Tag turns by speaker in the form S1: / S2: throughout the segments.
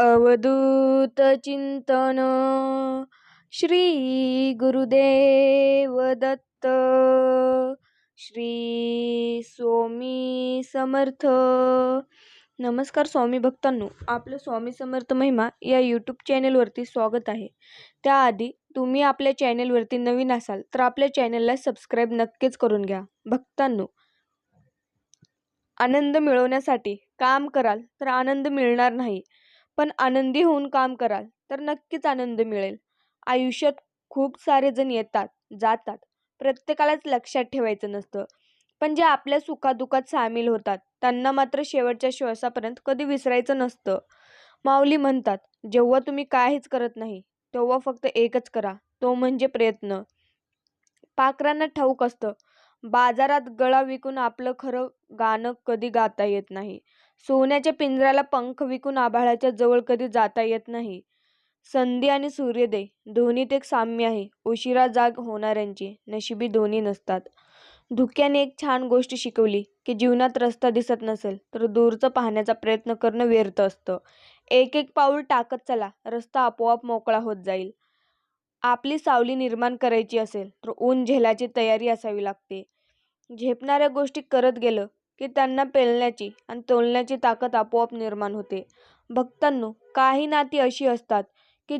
S1: अवधूत चिंतन. श्री गुरुदेव दत्त. श्री स्वामी समर्थ. नमस्कार स्वामी भक्तांनो आपलं स्वामी समर्थ महिमा या यूट्यूब चॅनेलवरती स्वागत आहे. त्याआधी तुम्ही आपल्या चॅनेलवरती नवीन असाल तर आपल्या चॅनेलला सबस्क्राईब नक्कीच करून घ्या. भक्तांनो आनंद मिळवण्यासाठी काम कराल तर आनंद मिळणार नाही. पण आनंदी होऊन काम कराल तर नक्कीच आनंद मिळेल. आयुष्यात खूप सारे जण येतात जातात. प्रत्येकालाच लक्षात ठेवायचं नसतं. पण जे आपल्या सुखादुखात सामील होतात त्यांना मात्र शेवटच्या श्वासापर्यंत कधी विसरायचं नसतं. माऊली म्हणतात जेव्हा तुम्ही काहीच करत नाही तेव्हा फक्त एकच करा तो म्हणजे प्रयत्न. पाखरांना ठाऊक असतं बाजारात गळा विकून आपलं खरं गाणं कधी गाता येत नाही. सोन्याच्या पिंजऱ्याला पंख विकून आभाळाच्या जवळ कधी जाता येत नाही. संधी आणि सूर्योदय दोन्हीत एक साम्य आहे. उशिरा जाग होणाऱ्यांची नशिबी दोन्ही नसतात. धुक्याने एक छान गोष्ट शिकवली की जीवनात रस्ता दिसत नसेल तर दूरचं पाहण्याचा प्रयत्न करणं व्यर्थ असतं. एक एक पाऊल टाकत चला रस्ता आपोआप मोकळा होत जाईल. आपली सावली निर्माण करायची असेल तर ऊन झेलाची तयारी असावी लागते. झेपणाऱ्या गोष्टी करत गेलं की त्यांना पेलण्याची आणि तोलण्याची ताकद आपोआप निर्माण होते. भक्तांनो काही नाती अशी असतात की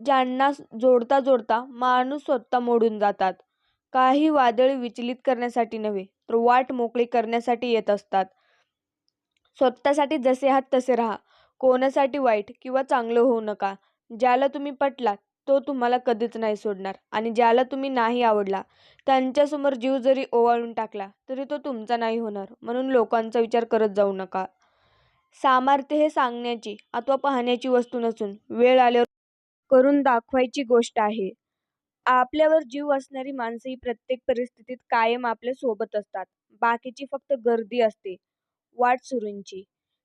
S1: ज्यांना जोडता जोडता माणूस स्वतः मोडून जातात. काही वादळी विचलित करण्यासाठी नव्हे तर वाट मोकळी करण्यासाठी येत असतात. स्वतःसाठी जसे आहात तसे राहा. कोणासाठी वाईट किंवा चांगलं होऊ नका. ज्याला तुम्ही पटलात तो तुम्हाला कधीच नाही सोडणार. आणि ज्याला तुम्ही नाही आवडला त्यांच्यासमोर जीव जरी ओवाळून टाकला तरी तो तुमचा नाही होणार. म्हणून लोकांचा विचार करत जाऊ नका. सामर्थ्य हे सांगण्याची अथवा पाहण्याची वस्तू नसून वेळ आल्यावर करून दाखवायची गोष्ट आहे. आपल्यावर जीव असणारी माणसं ही प्रत्येक परिस्थितीत कायम आपल्यासोबत असतात. बाकीची फक्त गर्दी असते. वाट सुरूंची.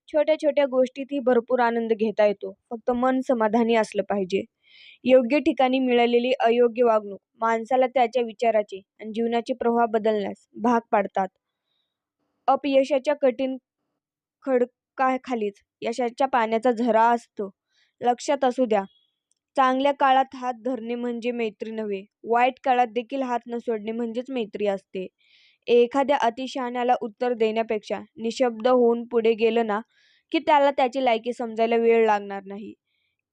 S1: छोट्या छोट्या गोष्टीतही भरपूर आनंद घेता येतो. फक्त मन समाधानी असलं पाहिजे. योग्य ठिकाणी मिळालेली अयोग्य वागणूक माणसाला त्याच्या विचाराचे आणि जीवनाचे प्रवाह बदलण्यास भाग पाडतात. अपयशाच्या कठीण खडकाखालीच यशाच्या पाण्याचा झरा असतो. लक्षात असू द्या चांगल्या काळात हात धरणे म्हणजे मैत्री नव्हे वाईट काळात देखील हात न सोडणे म्हणजेच मैत्री असते. एखाद्या अतिशहाण्याला उत्तर देण्यापेक्षा निशब्द होऊन पुढे गेलं ना की त्याला त्याची लायकी समजायला वेळ लागणार नाही.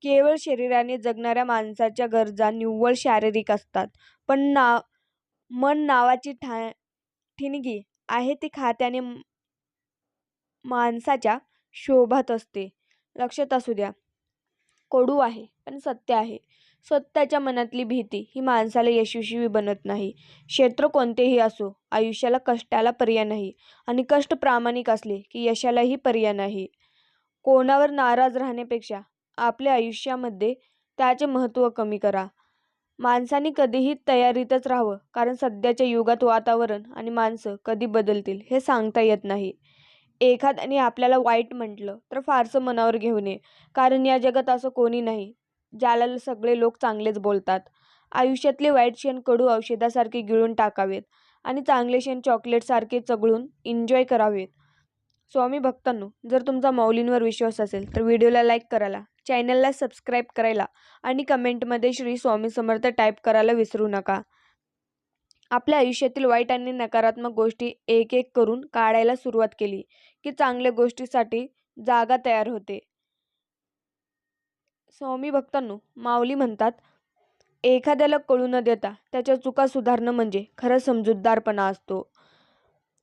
S1: केवळ शरीराने जगणाऱ्या माणसाच्या गरजा निव्वळ शारीरिक असतात. पण ना मन नावाची ठा ठिणगी आहे ती खात्याने माणसाच्या शोभात असते. लक्षात असू द्या. कडू आहे पण सत्य आहे. स्वतःच्या मनातली भीती ही माणसाला यशस्वी बनत नाही. क्षेत्र कोणतेही असो आयुष्याला कष्टाला पर्याय नाही आणि कष्ट प्रामाणिक असले की यशालाही पर्याय नाही. कोणावर नाराज राहण्यापेक्षा आपल्या आयुष्यामध्ये त्याचे महत्त्व कमी करा. माणसाने कधीही तयारीतच राहावं कारण सध्याच्या युगात वातावरण आणि माणसं कधी बदलतील हे सांगता येत नाही. एखाद्याने आपल्याला वाईट म्हटलं तर फारसं मनावर घेऊ नये कारण या जगात असं कोणी नाही ज्याला सगळे लोक चांगलेच बोलतात. आयुष्यातले वाईट क्षण कडू औषधासारखे गिळून टाकावेत आणि चांगले क्षण चॉकलेटसारखे चगळून एन्जॉय करावेत. स्वामी भक्तांनो जर तुमचा माऊलींवर विश्वास असेल तर व्हिडिओला लाईक करायला चॅनलला सबस्क्राईब करायला आणि कमेंटमध्ये श्री स्वामी समर्थ टाईप करायला विसरू नका. आपल्या आयुष्यातील वाईट आणि नकारात्मक गोष्टी एक एक करून काढायला सुरुवात केली की चांगल्या गोष्टीसाठी जागा तयार होते. स्वामी भक्तांनो माऊली म्हणतात एखाद्याला कळू न देता त्याच्या चुका सुधारणं म्हणजे खरं समजूतदारपणा असतो.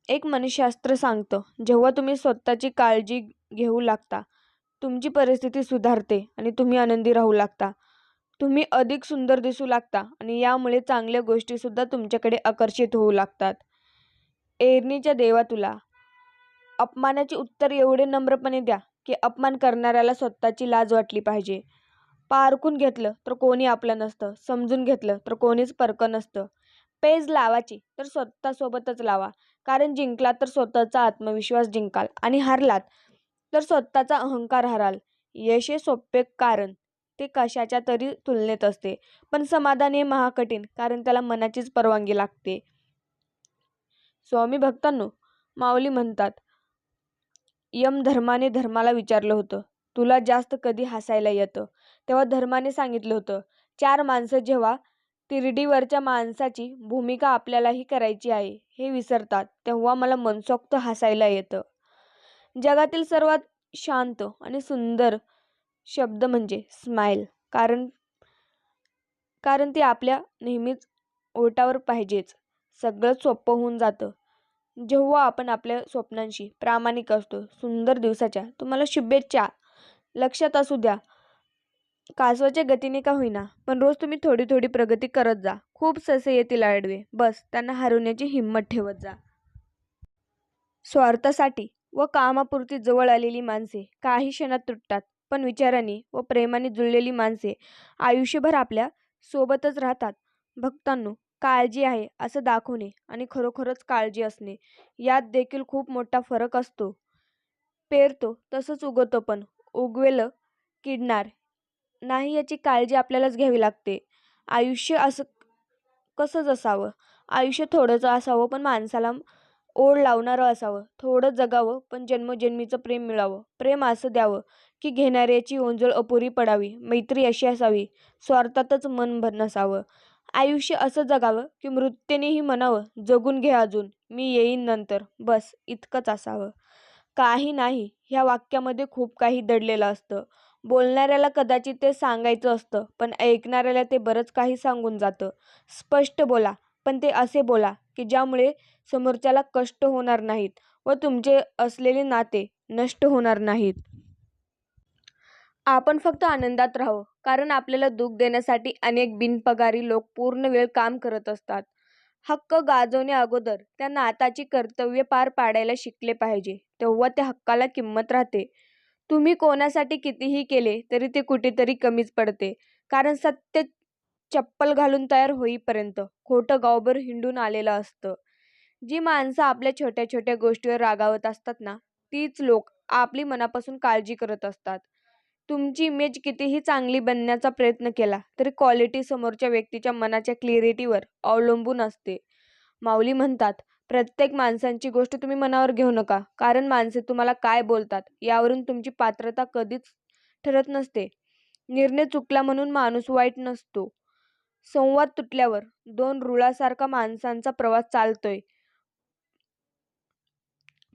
S1: एक मनशास्त्र सांगतं जेव्हा तुम्ही स्वतःची काळजी घेऊ लागता तुमची परिस्थिती सुधारते आणि तुम्ही आनंदी राहू लागता. तुम्ही अधिक सुंदर दिसू लागता आणि यामुळे चांगल्या गोष्टीसुद्धा तुमच्याकडे आकर्षित होऊ लागतात. एरणीच्या देवा तुला अपमानाचे उत्तर एवढे नम्रपणे द्या की अपमान करणाऱ्याला स्वतःची लाज वाटली पाहिजे. पारखून घेतलं तर कोणी आपलं नसतं समजून घेतलं तर कोणीच परकं नसतं. पेज लावायची तर स्वतःसोबतच लावा. कारण जिंकला तर स्वतःचा आत्मविश्वास जिंकाल आणि हारलात तर स्वतःचा अहंकार हराल. यश हे सोपे कारण. ते कशाच्या तरी तुलनेत असते. पण समाधान हे महाकठीण कारण त्याला मनाचीच परवानगी लागते. स्वामी भक्तांनो माऊली म्हणतात यम धर्माने धर्माला विचारलं होतं. तुला जास्त कधी हसायला येतं? तेव्हा धर्माने सांगितलं होतं चार माणसं जेव्हा तिरडीवरच्या माणसाची भूमिका आपल्यालाही करायची आहे हे विसरतात तेव्हा मला मनसोक्त हसायला येतं. जगातील सर्वात शांत आणि सुंदर शब्द म्हणजे स्माईल कारण कारण ती आपल्या नेहमीच ओटावर पाहिजेच. सगळं सोपं होऊन जातं. जेव्हा आपण आपल्या स्वप्नांशी प्रामाणिक असतो सुंदर दिवसाच्या तुम्हाला शुभेच्छा. लक्षात असू द्या कासवाच्या गतीने का होईना पण रोज तुम्ही थोडी थोडी प्रगती करत जा. खूप ससे येतील आडवे. बस त्यांना हरवण्याची हिंमत ठेवत जा. स्वार्थासाठी व कामापुरती जवळ आलेली माणसे काही क्षणात तुटतात पण विचाराने व प्रेमाने जुळलेली माणसे आयुष्यभर आपल्या सोबतच राहतात. भक्तांनो काळजी आहे असं दाखवणे आणि खरोखरच काळजी असणे यात देखील खूप मोठा फरक असतो. पेरतो तसंच उगवतो पण. उगवेल किडणार नाही याची काळजी आपल्यालाच घ्यावी लागते. आयुष्य असं कसंच असावं? आयुष्य थोडंच असावं पण माणसाला ओढ लावणारं असावं. थोडं जगावं पण जन्मजन्मीचं प्रेम मिळावं. प्रेम असं द्यावं की घेणाऱ्याची ओंजळ अपुरी पडावी मैत्री अशी असावी. स्वार्थातच मन भर नसावं. आयुष्य असं जगावं की मृत्यूनेही म्हणावं जगून घे अजून मी येईन नंतर. बस इतकंच असावं. काही नाही. ह्या वाक्यामध्ये खूप काही दडलेलं असतं. बोलणाऱ्याला कदाचित ते सांगायचं असतं पण ऐकणाऱ्याला ते बरंच काही सांगून जातं. स्पष्ट बोला पण ते असे बोला की ज्यामुळे समोरच्याला कष्ट होणार नाहीत व तुमचे असलेले नाते नष्ट होणार नाहीत. आपण फक्त आनंदात राहावं कारण आपल्याला दुःख देण्यासाठी अनेक बिनपगारी लोक पूर्ण वेळ काम करत असतात. हक्क गाजवण्या अगोदर त्या नाताची कर्तव्य पार पाडायला शिकले पाहिजे तेव्हा त्या हक्काला किंमत राहते. तुम्ही कोणासाठी कितीही केले तरी ते कुठेतरी कमीच पडते. कारण सत्य चप्पल घालून तयार होईपर्यंत खोटं गावभर हिंडून आलेलं असतं. जी माणसं आपल्या छोट्या छोट्या गोष्टीवर रागावत असतात ना तीच लोक आपली मनापासून काळजी करत असतात. तुमची इमेज कितीही चांगली बनण्याचा प्रयत्न केला तरी क्वालिटी समोरच्या व्यक्तीच्या मनाच्या क्लिअरिटीवर अवलंबून असते. माऊली म्हणतात प्रत्येक माणसांची गोष्ट तुम्ही मनावर घेऊ नका. कारण माणसे तुम्हाला काय बोलतात यावरून तुमची पात्रता कधीच ठरत नसते. निर्णय चुकला म्हणून माणूस वाईट नसतो. संवाद तुटल्यावर दोन रुळासारखा माणसांचा प्रवास चालतोय.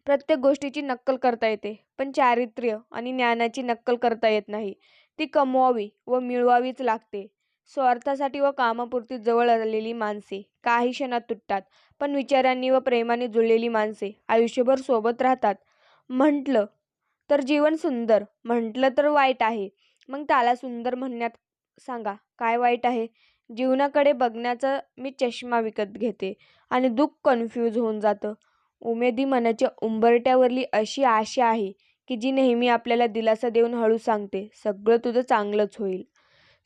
S1: प्रत्येक गोष्टीची नक्कल करता येते पण चारित्र्य आणि ज्ञानाची नक्कल करता येत नाही. ती कमवावी व मिळवावीच लागते. स्वार्थासाठी व कामापुरती जवळ आलेली माणसे काही क्षणात तुटतात पण विचारांनी व प्रेमाने जुळलेली माणसे आयुष्यभर सोबत राहतात. म्हटलं तर जीवन सुंदर म्हटलं तर वाईट आहे. मग त्याला सुंदर म्हणण्यात सांगा काय वाईट आहे? जीवनाकडे बघण्याचा मी चष्मा विकत घेते आणि दुःख कन्फ्यूज होऊन जातं. उमेदी मनाच्या उंबरट्यावरली अशी आशा आहे की जी नेहमी आपल्याला दिलासा देऊन हळू सांगते सगळं तुझं चांगलंच होईल.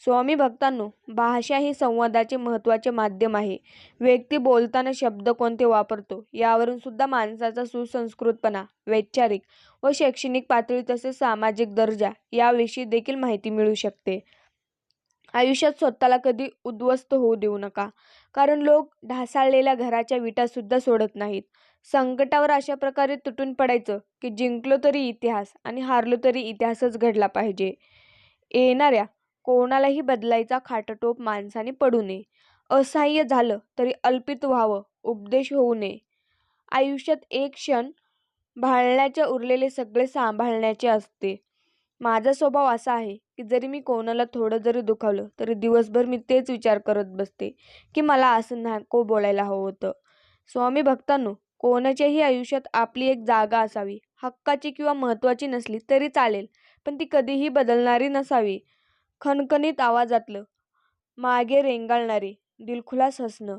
S1: स्वामी भक्तांनो भाषा ही संवादाचे महत्त्वाचे माध्यम आहे. व्यक्ती बोलताना शब्द कोणते वापरतो यावरून सुद्धा माणसाचा सुसंस्कृतपणा वैचारिक व शैक्षणिक पातळी तसेच सामाजिक दर्जा याविषयी देखील माहिती मिळू शकते. आयुष्यात स्वतःला कधी उद्ध्वस्त होऊ देऊ नका कारण लोक ढासाळलेल्या घराच्या विटासुद्धा सोडत नाहीत. संकटावर अशा प्रकारे तुटून पडायचं की जिंकलो तरी इतिहास आणि हारलो तरी इतिहासच घडला पाहिजे. येणाऱ्या कोणालाही बदलायचा खाटटोप माणसाने पडू नये. असहाय्य झालं तरी अल्पित व्हावं उपदेश होऊ नये. आयुष्यात एक क्षण भाळण्याचे उरलेले सगळे सांभाळण्याचे असते. माझा स्वभाव असा आहे की जरी मी कोणाला थोडं जरी दुखावलं तरी दिवसभर मी तेच विचार करत बसते की मला असं नको बोलायला हवं होतं. स्वामी भक्तांनो कोणाच्याही आयुष्यात आपली एक जागा असावी हक्काची किंवा महत्त्वाची नसली तरी चालेल पण ती कधीही बदलणारी नसावी. खणखणीत आवाजातलं मागे रेंगाळणारे दिलखुलास हसणं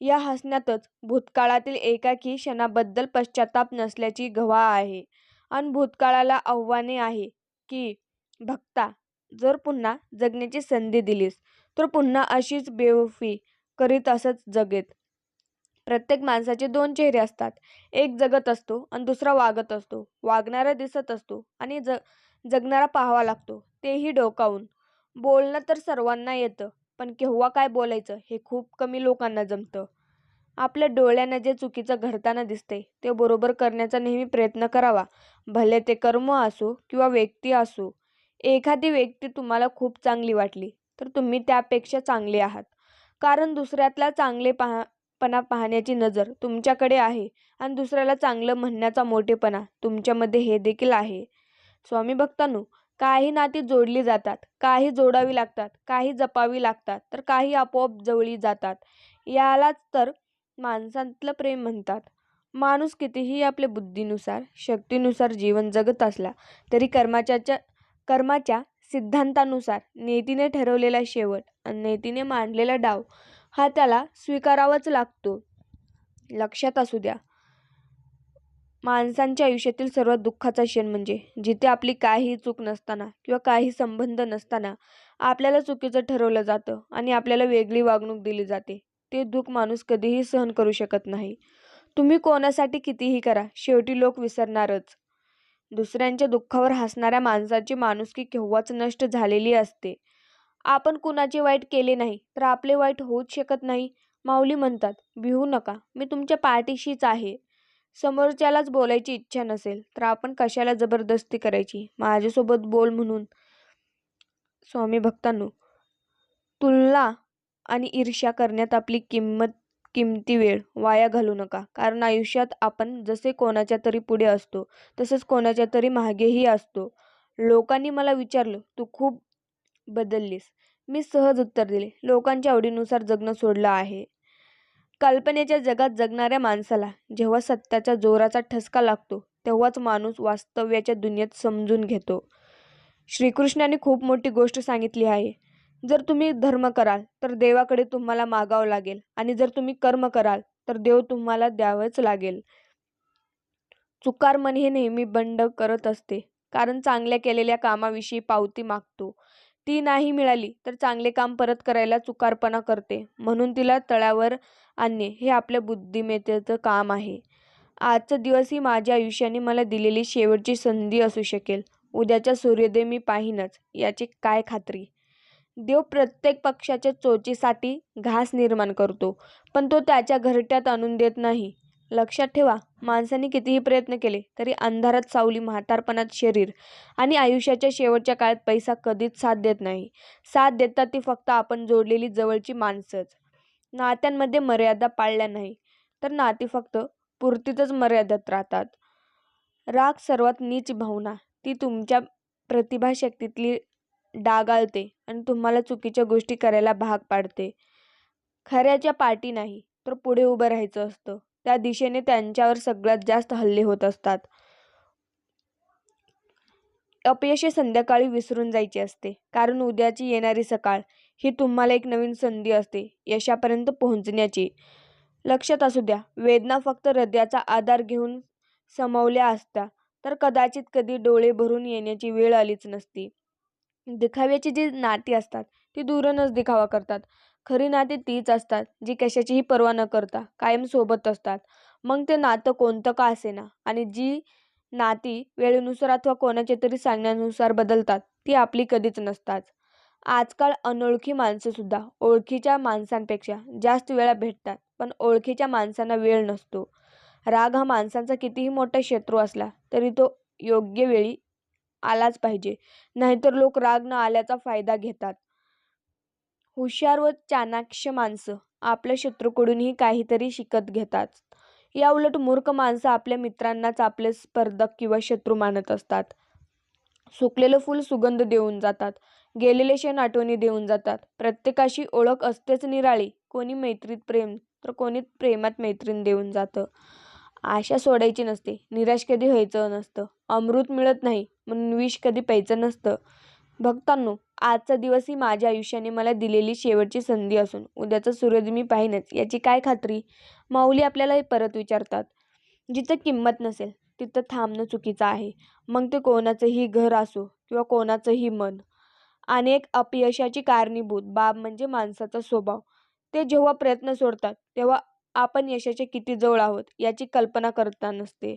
S1: या हसण्यातच भूतकाळातील एकाकी क्षणाबद्दल पश्चाताप नसल्याची गवा आहे आणि भूतकाळाला आव्हाने आहे की भक्ता जर पुन्हा जगण्याची संधी दिलीस तर पुन्हा अशीच बेवफी करीत असंच जगेत. प्रत्येक माणसाचे दोन चेहरे असतात. एक जगत असतो आणि दुसरा वागत असतो. वागणारा दिसत असतो आणि जग जगणारा पाहावा लागतो. तेही डोकावून. बोलणं तर सर्वांना येतं पण केव्हा काय बोलायचं हे खूप कमी लोकांना जमतं. आपल्या डोळ्यांना जे चुकीचं घडताना दिसते ते बरोबर करण्याचा नेहमी प्रयत्न करावा. भले ते कर्म असो किंवा व्यक्ती असो एखादी व्यक्ती तुम्हाला खूप चांगली वाटली तर तुम्ही त्यापेक्षा चांगले आहात. कारण दुसऱ्यातला चांगले पाहा पणा पाहण्याची नजर तुमच्याकडे आहे आणि दुसऱ्याला चांगलं म्हणण्याचा मोठेपणा तुमच्यामध्ये हे देखील आहे. स्वामी भक्तांनो काही नाती जोडली जातात काही जोडावी लागतात काही जपावी लागतात तर काही आपोआप जवळी जातात. यालाच तर माणसांतलं प्रेम म्हणतात. माणूस कितीही आपल्या बुद्धीनुसार शक्तीनुसार जीवन जगत असला तरी कर्माच्या कर्माच्या सिद्धांतानुसार नेतीने ठरवलेला शेवट आणि नेतीने मांडलेला डाव हा त्याला स्वीकारावाच लागतो. लक्षात असू द्या माणसांच्या आयुष्यातील सर्वात दुःखाचा क्षण म्हणजे जिथे आपली काहीही चूक नसताना किंवा काही संबंध नसताना आपल्याला चुकीचं ठरवलं जातं आणि आपल्याला वेगळी वागणूक दिली जाते. ते दुःख माणूस कधीही सहन करू शकत नाही. तुम्ही कोणासाठी कितीही करा शेवटी लोक विसरणारच. दुसऱ्यांच्या दुःखावर हसणाऱ्या माणसाची माणुसकी केव्हाच नष्ट झालेली असते. आपण कुणाचे वाईट केले नाही तर आपले वाईट होऊच शकत नाही. माऊली म्हणतात भिवू नका मी तुमच्या पाठीशीच आहे. समोरच्यालाच बोलायची इच्छा नसेल तर आपण कशाला जबरदस्ती करायची? माझ्यासोबत बोल म्हणून. स्वामी भक्तांनो तुलना आणि ईर्ष्या करण्यात आपली किंमत किमती वेळ वाया घालू नका. कारण आयुष्यात आपण जसे कोणाच्या तरी पुढे असतो तसंच कोणाच्या तरी मागेही असतो. लोकांनी मला विचारलं तू खूप बदललीस. मी सहज उत्तर दिले लोकांच्या आवडीनुसार जगणं सोडलं आहे. कल्पनेच्या जगात जगणाऱ्या माणसाला जेव्हा सत्याच्या जोराचा ठसका लागतो तेव्हाच माणूस वास्तव्याच्या दुनियेत समजून घेतो. श्रीकृष्णाने खूप मोठी गोष्ट सांगितली आहे. जर तुम्ही धर्म कराल तर देवाकडे तुम्हाला मागावं लागेल आणि जर तुम्ही कर्म कराल तर देव तुम्हाला द्यावंच लागेल. चुकार मन हे नेहमी बंड करत असते कारण चांगल्या केलेल्या कामाविषयी पावती मागतो. ती नाही मिळाली तर चांगले काम परत करायला चुकारपणा करते. म्हणून तिला तळावर आणणे हे आपल्या बुद्धिमत्तेचं काम आहे. आजचा दिवस ही माझ्या आयुष्याने मला दिलेली शेवटची संधी असू शकेल. उद्याचा सूर्योदय मी पाहीनच याची काय खात्री? देव प्रत्येक पक्षाच्या चोचीसाठी घास निर्माण करतो पण तो त्याच्या घरट्यात आणून देत नाही. लक्षात ठेवा माणसाने कितीही प्रयत्न केले तरी अंधारात सावली म्हातारपणात शरीर आणि आयुष्याच्या शेवटच्या काळात पैसा कधीच साथ देत नाही. साथ देतात ती फक्त आपण जोडलेली जवळची माणसंच. नात्यांमध्ये मर्यादा पाळल्या नाही तर नाती फक्त पुरतीतच मर्यादित राहतात. राग सर्वात नीच भावना ती तुमच्या प्रतिभाशक्तीतली डागाळते आणि तुम्हाला चुकीच्या गोष्टी करायला भाग पाडते. खऱ्याच्या पाठी नाही तर पुढे उभं राहायचं असतं. त्या दिशेने त्यांच्यावर सगळ्यात जास्त हल्ले होत असतात. अपयशी संध्याकाळी विसरून जायची असते. कारण उद्याची येणारी सकाळ ही तुम्हाला एक नवीन संधी असते. यशापर्यंत पोहोचण्याची. लक्षात असू द्या वेदना फक्त हृदयाचा आधार घेऊन समवल्या असत्या. तर कदाचित कधी डोळे भरून येण्याची वेळ आलीच नसती. दिखाव्याची जी नाती असतात ती दूरनच दिखावा करतात. खरी नाती तीच असतात जी कशाचीही पर्वा न करता कायम सोबत असतात. मग ते नातं कोणतं का असेना? आणि जी नाती वेळेनुसार अथवा कोणाच्या तरी सांगण्यानुसार बदलतात ती आपली कधीच नसतात. आजकाल अनोळखी माणसंसुद्धा ओळखीच्या माणसांपेक्षा जास्त वेळा भेटतात पण ओळखीच्या माणसांना वेळ नसतो. राग हा माणसांचा कितीही मोठा शत्रू असला तरी तो योग्य वेळी आलाच पाहिजे. नाहीतर लोक राग न आल्याचा फायदा घेतात. हुशार व चाणाक्ष माणसं आपल्या शत्रूकडूनही काहीतरी शिकत घेतात. या उलट मूर्ख माणसं आपल्या मित्रांनाच आपले स्पर्धक किंवा शत्रू मानत असतात. सुकलेलं फूल सुगंध देऊन जातात. गेलेले क्षण आठवणी देऊन जातात. प्रत्येकाशी ओळख असतेच निराळी. कोणी मैत्रीत प्रेम तर कोणी प्रेमात मैत्रीण देऊन जातं. आशा सोडायची नसते. निराश कधी व्हायचं नसतं. अमृत मिळत नाही म्हणून विष कधी प्यायचं नसतं. भक्तांनो आजचा दिवस ही माझ्या आयुष्याने मला दिलेली शेवटची संधी असून उद्याचा सूर्योदय मी पाहीनच याची काय खात्री? माऊली आपल्याला परत विचारतात. जिथं किंमत नसेल तिथं थांबणं चुकीचं आहे. मग ते कोणाचंही घर असो किंवा कोणाचंही मन. अनेक अपयशाची कारणीभूत बाब म्हणजे माणसाचा स्वभाव. ते जेव्हा प्रयत्न सोडतात तेव्हा आपण यशाच्या किती जवळ आहोत याची कल्पना करता नसते.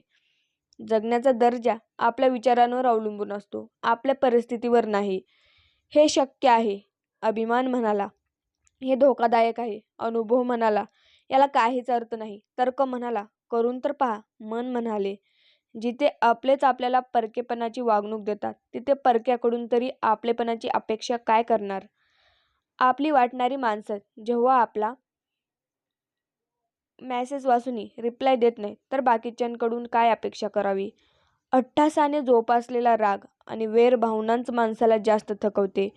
S1: जगण्याचा दर्जा आपल्या विचारांवर अवलंबून असतो आपल्या परिस्थितीवर नाही. हे शक्य आहे. अभिमान म्हणाला. हे धोकादायक आहे. अनुभव म्हणाला. याला काहीच अर्थ नाही. तर्क म्हणाला. करून तर पहा. मन म्हणाले. जिथे आपलेच आपल्याला परकेपणाची वागणूक देतात तिथे परक्याकडून तरी आपलेपणाची अपेक्षा काय करणार? आपली वाटणारी माणसं जेव्हा आपला मॅसेज वाचूनही रिप्लाय देत नाही तर बाकीच्यांकडून काय अपेक्षा करावी? अट्टासाने जोपासलेला राग आणि वेर भावनांच माणसाला जास्त थकवते.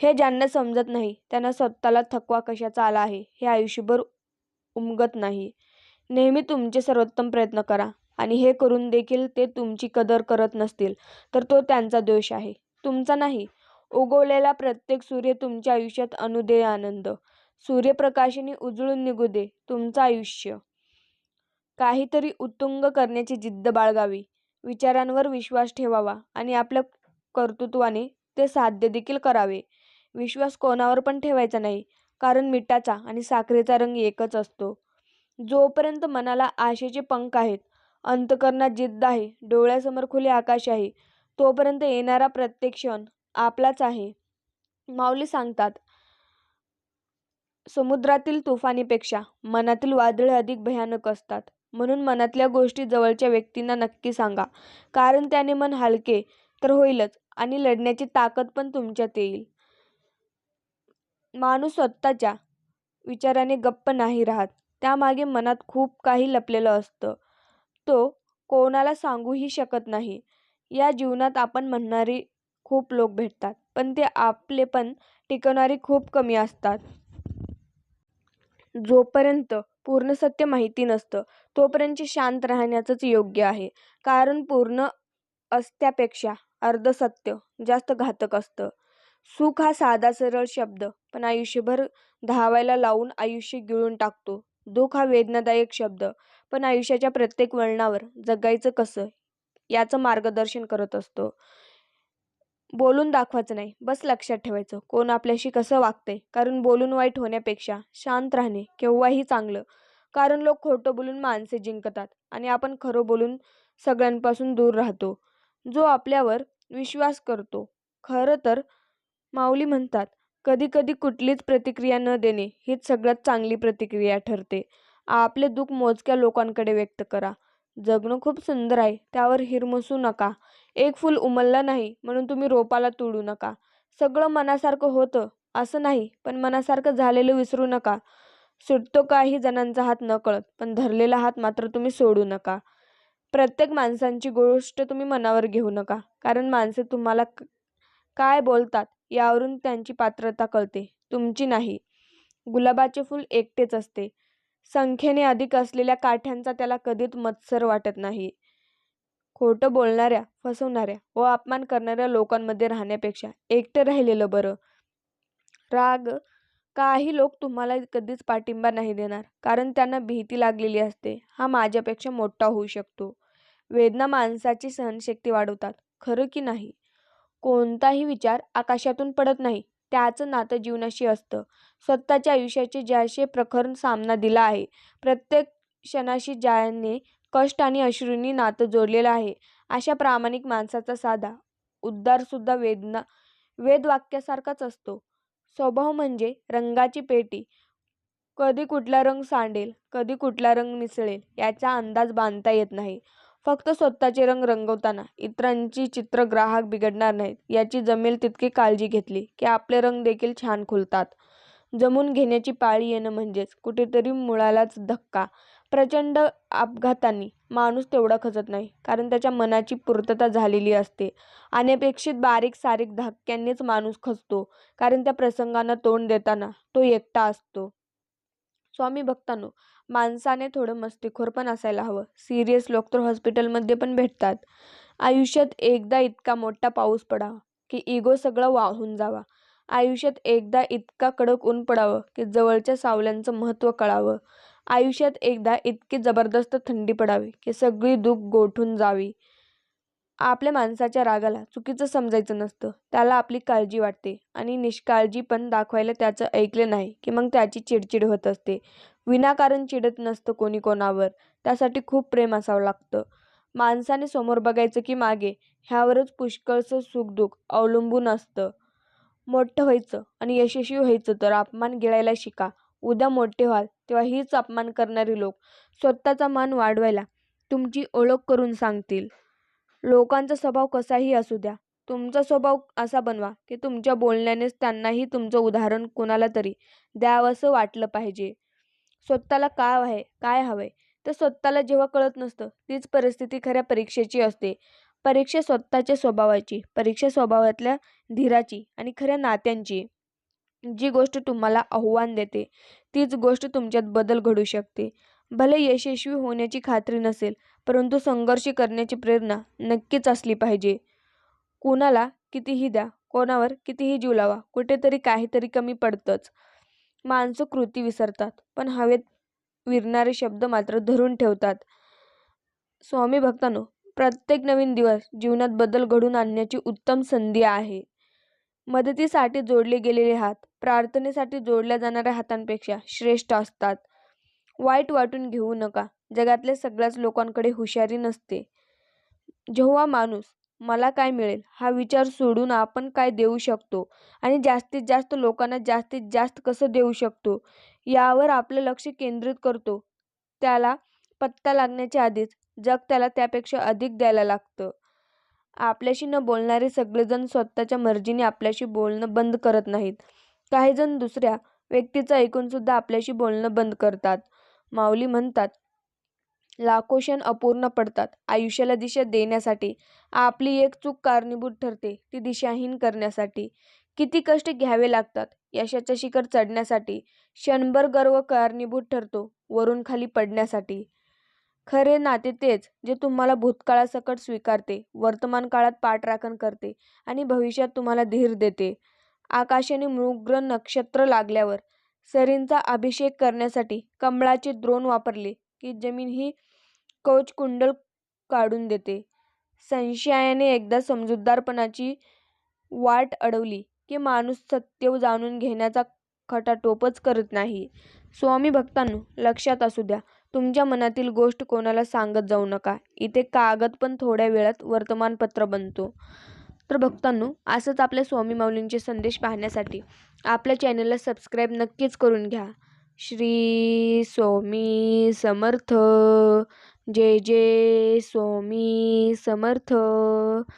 S1: हे ज्यांना समजत नाही त्यांना स्वतःला थकवा कशाचा आला आहे हे आयुष्यभर उमगत नाही. नेहमी तुमचे सर्वोत्तम प्रयत्न करा आणि हे करून देखील ते तुमची कदर करत नसतील तर तो त्यांचा दोष आहे. तुमचा नाही. उगवलेला प्रत्येक सूर्य तुमच्या आयुष्यात आणू दे आनंद. सूर्यप्रकाशाने उजळून निघू दे तुमचं आयुष्य. काहीतरी उत्तुंग करण्याची जिद्द बाळगावी. विचारांवर विश्वास ठेवावा आणि आपल्या कर्तृत्वाने ते साध्य देखील करावे. विश्वास कोणावर पण ठेवायचा नाही कारण मिठाचा आणि साखरेचा रंग एकच असतो. जोपर्यंत मनाला आशेचे पंख आहेत अंतकरणात जिद्द आहे डोळ्यासमोर खुले आकाश आहे तोपर्यंत येणारा प्रत्येक क्षण आपलाच आहे. माऊली सांगतात समुद्रातील तुफानीपेक्षा मनातील वादळे अधिक भयानक असतात. म्हणून मनातल्या गोष्टी जवळच्या व्यक्तींना नक्की सांगा. कारण त्याने मन हलके तर होईलच आणि लढण्याची ताकद पण तुमच्यात येईल. माणूस स्वतःच्या विचाराने गप्प नाही राहत. त्यामागे मनात खूप काही लपलेलं असतं. तो कोणाला सांगूही शकत नाही. या जीवनात आपण म्हणणारी खूप लोक भेटतात. पण ते आपले पण टिकवणारी खूप कमी असतात. जोपर्यंत पूर्ण सत्य माहिती नसतं तोपर्यंत शांत राहण्याचंच योग्य आहे. कारण पूर्ण असत्यापेक्षा अर्धसत्य जास्त घातक असतं. सुख हा साधा सरळ शब्द पण आयुष्यभर धावायला लावून आयुष्य गिळून टाकतो. दुःख हा वेदनादायक शब्द पण आयुष्याच्या प्रत्येक वळणावर जगायचं कसं याचं मार्गदर्शन करत असतो. बोलून दाखवायचं नाही. बस लक्षात ठेवायचं. कोण आपल्याशी कसं वागतंय? कारण बोलून वाईट होण्यापेक्षा शांत राहणे केव्हाही चांगलं. कारण लोक खोटं बोलून माणसे जिंकतात आणि आपण खरं बोलून सगळ्यांपासून दूर राहतो. जो आपल्यावर विश्वास करतो. खरं तर माऊली म्हणतात कधी कधी कुठलीच प्रतिक्रिया न देणे हीच सगळ्यात चांगली प्रतिक्रिया ठरते. आपले दुःख मोजक्या लोकांकडे व्यक्त करा. जगणं खूप सुंदर आहे. त्यावर हिरमसू नका. एक फूल उमललं नाही म्हणून तुम्ही रोपाला तोडू नका. सगळं मनासारखं होतं असं नाही पण मनासारखं झालेलं विसरू नका. सुटतो काही जणांचा हात नकळत पण धरलेला हात मात्र तुम्ही सोडू नका. प्रत्येक माणसांची गोष्ट तुम्ही मनावर घेऊ नका कारण माणसे तुम्हाला काय बोलतात यावरून त्यांची पात्रता कळते तुमची नाही. गुलाबाचे फूल एकटेच असते. संख्येने अधिक असलेल्या काठ्यांचा त्याला कधीच मत्सर वाटत नाही. खोटं बोलणाऱ्या फसवणाऱ्या व अपमान करणाऱ्या लोकांमध्ये राहण्यापेक्षा एकटं राहिलेलं बरं. राग काही लोक तुम्हाला कधीच पाठिंबा नाही देणार कारण त्यांना भीती लागलेली असते. हा माझ्यापेक्षा मोठा होऊ शकतो. वेदना माणसाची सहनशक्ती वाढवतात खरं की नाही? कोणताही विचार आकाशातून पडत नाही त्याचं नातं जीवनाशी असतं. स्वतःच्या आयुष्याचे ज्याशी प्रखर सामना दिला आहे प्रत्येक क्षणाशी ज्याने कष्ट आणि अश्रूंनी नातं जोडलेलं आहे. अशा प्रामाणिक माणसाचा साधा उद्धारसुद्धा वेदना वेदवाक्यासारखाच असतो. स्वभाव म्हणजे रंगाची पेटी. कधी कुठला रंग सांडेल कधी कुठला रंग मिसळेल याचा अंदाज बांधता येत नाही. फक्त स्वतःचे रंग रंगवताना इतरांची चित्र ग्राहक बिघडणार नाहीत याची जमेल तितकी काळजी घेतली की आपले रंग देखील छान खुलतात. जमून घेण्याची पाळी येणं म्हणजेच कुठेतरी मुळालाच धक्का प्रचंड अपघातांनी माणूस तेवढा खचत नाही कारण त्याच्या मनाची पूर्तता झालेली असते. अनपेक्षित बारीक सारीक धक्क्यांनीच माणूस खचतो कारण त्या प्रसंगांना तोंड देताना तो एकटा असतो. स्वामी भक्तांनो माणसाने थोडं मस्तीखोर पण असायला हवं. सिरियस लोक तर हॉस्पिटलमध्ये पण भेटतात. आयुष्यात एकदा इतका मोठा पाऊस पडावा की इगो सगळं वाहून जावा. आयुष्यात एकदा इतका कडक ऊन पडावं की जवळच्या सावल्यांचं महत्त्व कळावं. आयुष्यात एकदा इतकी जबरदस्त थंडी पडावी की सगळी दुःख गोठून जावी. आपल्या माणसाच्या रागाला चुकीचं समजायचं नसतं त्याला आपली काळजी वाटते आणि निष्काळजी पण दाखवायला त्याचं ऐकलं नाही की मग त्याची चिडचिड होत असते. विनाकारण चिडत नसतं कोणी कोणावर त्यासाठी खूप प्रेम असावं लागतं. माणसाने समोर बघायचं की मागे ह्यावरच पुष्कळचं सुखदुःख अवलंबून असतं. मोठं व्हायचं आणि यशस्वी व्हायचं तर अपमान गिळायला शिका. उद्या मोठे व्हाल तेव्हा हीच अपमान करणारी लोक स्वतःचा मान वाढवायला तुमची ओळख करून सांगतील. लोकांचा स्वभाव कसाही असू द्या. तुमचा स्वभाव असा बनवा की तुमच्या बोलण्यानेच त्यांनाही तुमचं उदाहरण कोणाला तरी द्यावंसं वाटलं पाहिजे. स्वतःला काय आहे काय हवंय ते स्वतःला जेव्हा कळत नसतं तीच परिस्थिती खऱ्या परीक्षेची असते. परीक्षा स्वतःच्या स्वभावाची परीक्षा स्वभावातल्या धीराची आणि खऱ्या नात्यांची. जी गोष्ट तुम्हाला आव्हान देते तीच गोष्ट तुमच्यात बदल घडू शकते. भले यशस्वी होण्याची खात्री नसेल परंतु संघर्ष करण्याची प्रेरणा नक्कीच असली पाहिजे. कोणाला कितीही द्या कोणावर कितीही जीव लावा कुठेतरी काहीतरी कमी पडतंच. माणसं कृती विसरतात पण हवेत विरणारे शब्द मात्र धरून ठेवतात. स्वामी भक्तांनो प्रत्येक नवीन दिवस जीवनात बदल घडून आणण्याची उत्तम संधी आहे. मदतीसाठी जोडले गेलेले हात प्रार्थनेसाठी जोडल्या जाणाऱ्या हातांपेक्षा श्रेष्ठ असतात. वाईट वाटून घेऊ नका. जगातल्या सगळ्याच लोकांकडे हुशारी नसते. जेव्हा माणूस मला काय मिळेल हा विचार सोडून आपण काय देऊ शकतो? आणि जास्तीत जास्त लोकांना जास्तीत जास्त कसं देऊ शकतो? यावर आपलं लक्ष केंद्रित करतो. त्याला पत्ता लागण्याच्या आधीच जग त्याला त्यापेक्षा अधिक द्यायला लागतं. आपल्याशी न बोलणारे सगळेजण स्वतःच्या मर्जीने आपल्याशी बोलणं बंद करत नाहीत. काही जण दुसऱ्या व्यक्तीचं ऐकूनसुद्धा आपल्याशी बोलणं बंद करतात. माऊली म्हणतात लाखो क्षण अपूर्ण पडतात. आयुष्याला दिशा देण्यासाठी. आपली एक चूक कारणीभूत ठरते. ती दिशाहीन करण्यासाठी. किती कष्ट घ्यावे लागतात. यशाच्या शिखर चढण्यासाठी. क्षणभर गर्व कारणीभूत ठरतो. वरून खाली पडण्यासाठी. खरे नाते तेच जे तुम्हाला भूतकाळासकट स्वीकारते. वर्तमान काळात पाठराखण करते आणि भविष्यात तुम्हाला धीर देते. आकाशाने मृग नक्षत्र लागल्यावर सरींचा अभिषेक करण्यासाठी कमळाचे द्रोण वापरले की जमीन ही कवचकुंडल काढून देते. संशयाने एकदा समजूतदारपणाची वाट अडवली की माणूस सत्य जाणून घेण्याचा खटाटोपच करत नाही. स्वामी भक्तांनो लक्षात असू द्या तुमच्या मनातील गोष्ट कोणाला सांगत जाऊ नका. इथे कागद पण थोड्या वेळात वर्तमानपत्र बनतो. तर भक्तांनो असंच आपल्या स्वामी माऊलींचे संदेश पाहण्यासाठी आपल्या चॅनलला सबस्क्राईब नक्कीच करून घ्या. श्री स्वामी समर्थ. जय जय स्वामी समर्थ.